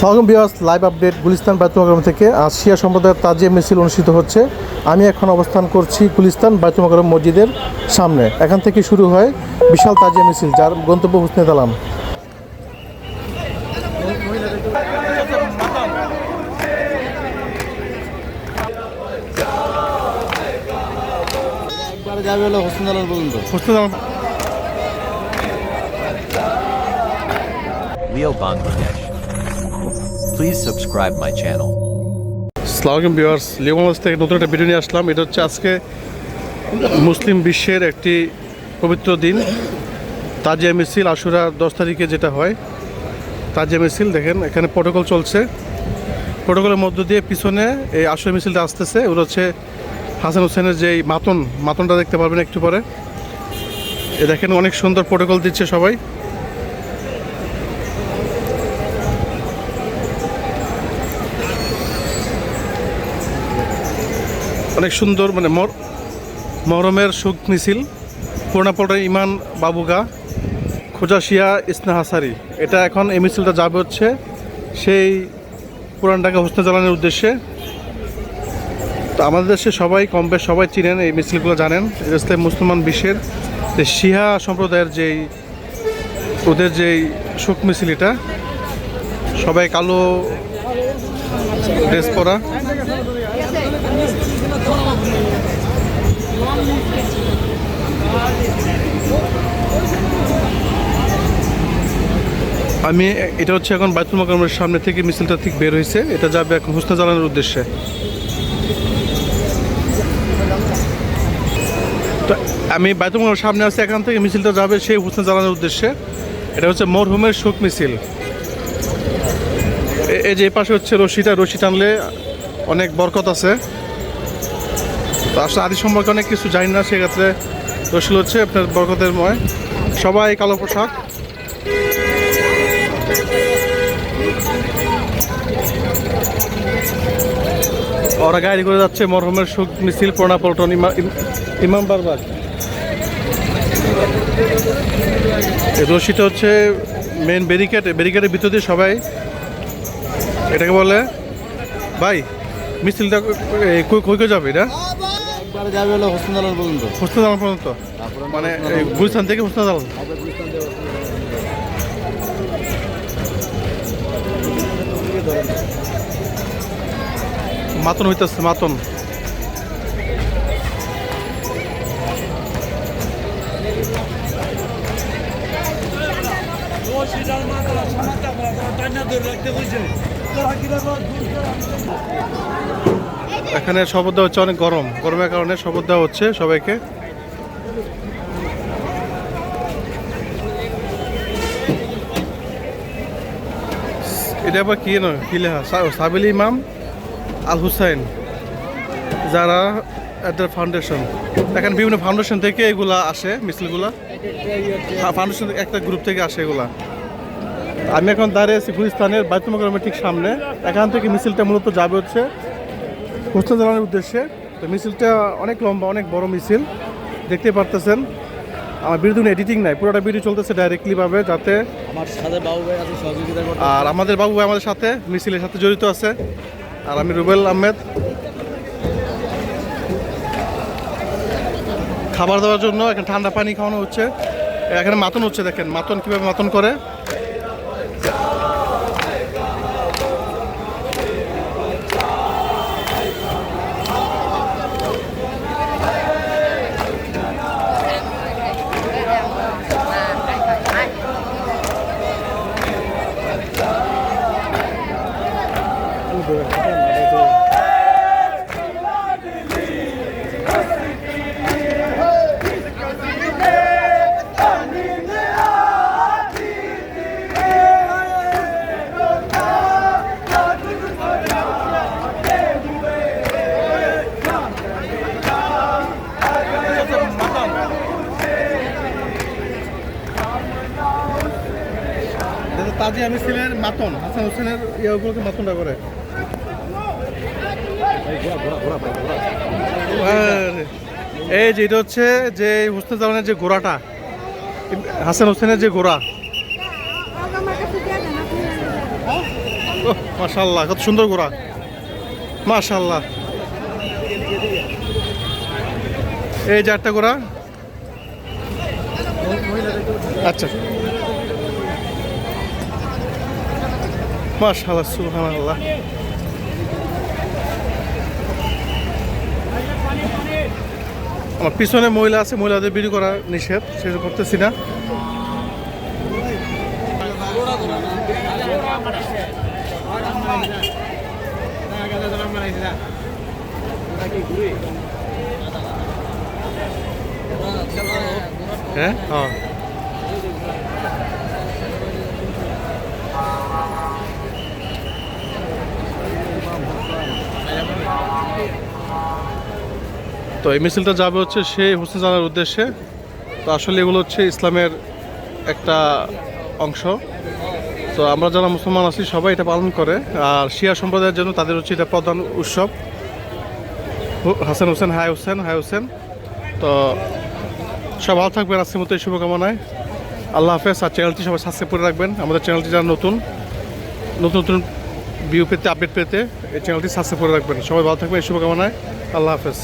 সালাম বিয়াস live update Gulistan বাইতুমাগরম থেকে। আজ শিয়া সম্প্রদায়ের তাজিয়া মিছিল অনুষ্ঠিত হচ্ছে। আমি এখন অবস্থান করছি গুলিস্তান বাইতুমাগরম মসজিদের সামনে। এখান থেকে শুরু হয় বিশাল তাজিয়া মিছিল যার গন্তব্য হুসনে তালাম একবার যাবে হলো হোসেন আলম পর্যন্ত। Husne তালাম Leo Bangladesh. Please subscribe my channel. সালাম বিয়ার্স লিওমাস থেকে নতুন একটা ভিডিও নিয়ে আসলাম। এটা হচ্ছে আজকে মুসলিম বিশ্বের একটি পবিত্র দিন। তাজিয়া মিছিল আশুরা দশ তারিখে যেটা হয়। তাজিয়া মিছিল, দেখেন, এখানে প্রোটোকল চলছে। প্রোটোকলের মধ্য দিয়ে পিছনে এই আশুরা মিছিলটা আসতেছে। ওগুলো হচ্ছে হাসান হোসেনের যে এই মাতন, মাতনটা দেখতে পারবেন একটু পরে। এ দেখেন, অনেক সুন্দর প্রোটোকল দিচ্ছে সবাই। অনেক সুন্দর মানে মর মরমের সুখ মিছিল। পুরোনাপড়ের ইমান বাবুগা খোজাশিয়া ইসনাহাসারি এটা এখন এই মিছিলটা যাবে হচ্ছে সেই পুরান ঢাকা হোসনে জ্বালানোর উদ্দেশ্যে। তো আমাদের দেশে সবাই কম বেশ সবাই চিনেন, এই মিছিলগুলো জানেন। এটা মুসলমান বিশ্বের যে শিয়া সম্প্রদায়ের যেই, ওদের যেই শোক মিছিল এটা, সবাই কালো ড্রেস পরা। আমি, এটা হচ্ছে এখন বাইতুল মোকামের সামনে থেকে মিছিলটা ঠিক বের হয়েছে। এটা যাবে এখন হুসনা জ্বালানোর উদ্দেশ্যে। তো আমি বাইতুল মোকামের সামনে আছি, এখান থেকে মিছিলটা যাবে সেই হুসনা জ্বালানোর উদ্দেশ্যে। এটা হচ্ছে মরহুমের শোক মিছিল। এই যে পাশে হচ্ছে রশিটা, রশি টানলে অনেক বরকত আছে। তো আসলে আদি সম্পর্কে অনেক কিছু জানি না, সেক্ষেত্রে রসিল হচ্ছে আপনার বরকতের ময়। সবাই কালো পোশাক। ওরা গাড়ি করে যাচ্ছে মরহুমের সুখ মিছিল প্রণা পল্টন ইমা- ইম- ইমাম বারবার। রশিটা হচ্ছে মেন ব্যারিকেড ব্যারিকেডের ভিতর দিয়ে সবাই এটাকে বলে ভাই মিছিলটা কই কই যাবে এটা? যাবে হলো হোসেন আলম পর্যন্ত। হোসনা জালান পর্যন্ত মানে গুলশান থেকে হোসনা মাতন হইতেছে, মাতন। এখানে শপথ দেওয়া হচ্ছে, অনেক গরম। গরমের কারণে শপথ দেওয়া হচ্ছে সবাইকে। এটা কি নয় সাবিল ইমাম আল হুসাইন যারা এদের ফাউন্ডেশন এখানে বিভিন্ন ফাউন্ডেশন থেকে এগুলা আসে, মিছিলগুলা। ফাউন্ডেশন একটা গ্রুপ থেকে আসে এগুলা। আমি এখন দাঁড়িয়ে আছি গুলিস্তানের বাইতুমগ্রামের ঠিক সামনে। এখান থেকে মিছিলটা মূলত যাবে হচ্ছে হোস্টেল জানানোর উদ্দেশ্যে। তো মিছিলটা অনেক লম্বা, অনেক বড় মিছিল। দেখতে পারতেছেন আমার বিরুদ্ধে কোনো এডিটিং নাই পুরোটা ভিডিও চলতেছে ডাইরেক্টলি ভাবে যাতে আমার সাথে বাবু ভাই আছে সহযোগিতা করতে আর আমাদের বাবু ভাই আমাদের সাথে মিছিলের সাথে জড়িত আছে। আর আমি রুবেল আহমেদ। খাবার দেওয়ার জন্য এখানে ঠান্ডা পানি খাওয়ানো হচ্ছে। এখানে মাতন হচ্ছে দেখেন মাতন কীভাবে মাতন করে। তাজি আমি ছিলেন মাতন, হাসান হোসেনের ইয়েগুলোকে মাতনটা করে। এই যে এটা হচ্ছে যে হোসেন জামানের যে ঘোড়াটা হাসান হোসেনের যে ঘোড়া মাশাল্লাহ কত সুন্দর ঘোড়া মাশাল্লাহ এই যে একটা ঘোড়া আচ্ছা। মাশাল্লাহ সুবহানাল্লাহ। আমার পিছনে মহিলা আছে, মহিলাদের বিক্রি করা নিষেধ, সেটা করতেছি না। হ্যাঁ? হ্যাঁ। তো এই মিছিলটা যাবে হচ্ছে সেই হোসেন জানার উদ্দেশ্যে। তো আসলে এগুলো হচ্ছে ইসলামের একটা অংশ। তো আমরা যারা মুসলমান আছি, সবাই এটা পালন করে। আর শিয়া সম্প্রদায়ের জন্য তাদের হচ্ছে এটা প্রধান উৎসব। হাসান হোসেন হাই হোসেন হাই হোসেন। তো সব ভালো থাকবেন, আজকের মতো এই শুভকামনায়। আল্লাহ হাফেজ, আর চ্যানেলটি সবাই সাবস্ক্রাইব করে রাখবেন। আমাদের চ্যানেলটি যারা নতুন নতুন নতুন ভিউ পেতে আপডেট পেতে, এই চ্যানেলটি সাবস্ক্রাইব করে রাখবেন। সবাই ভালো থাকবেন, এই শুভকামনায়। আল্লাহ হাফেজ।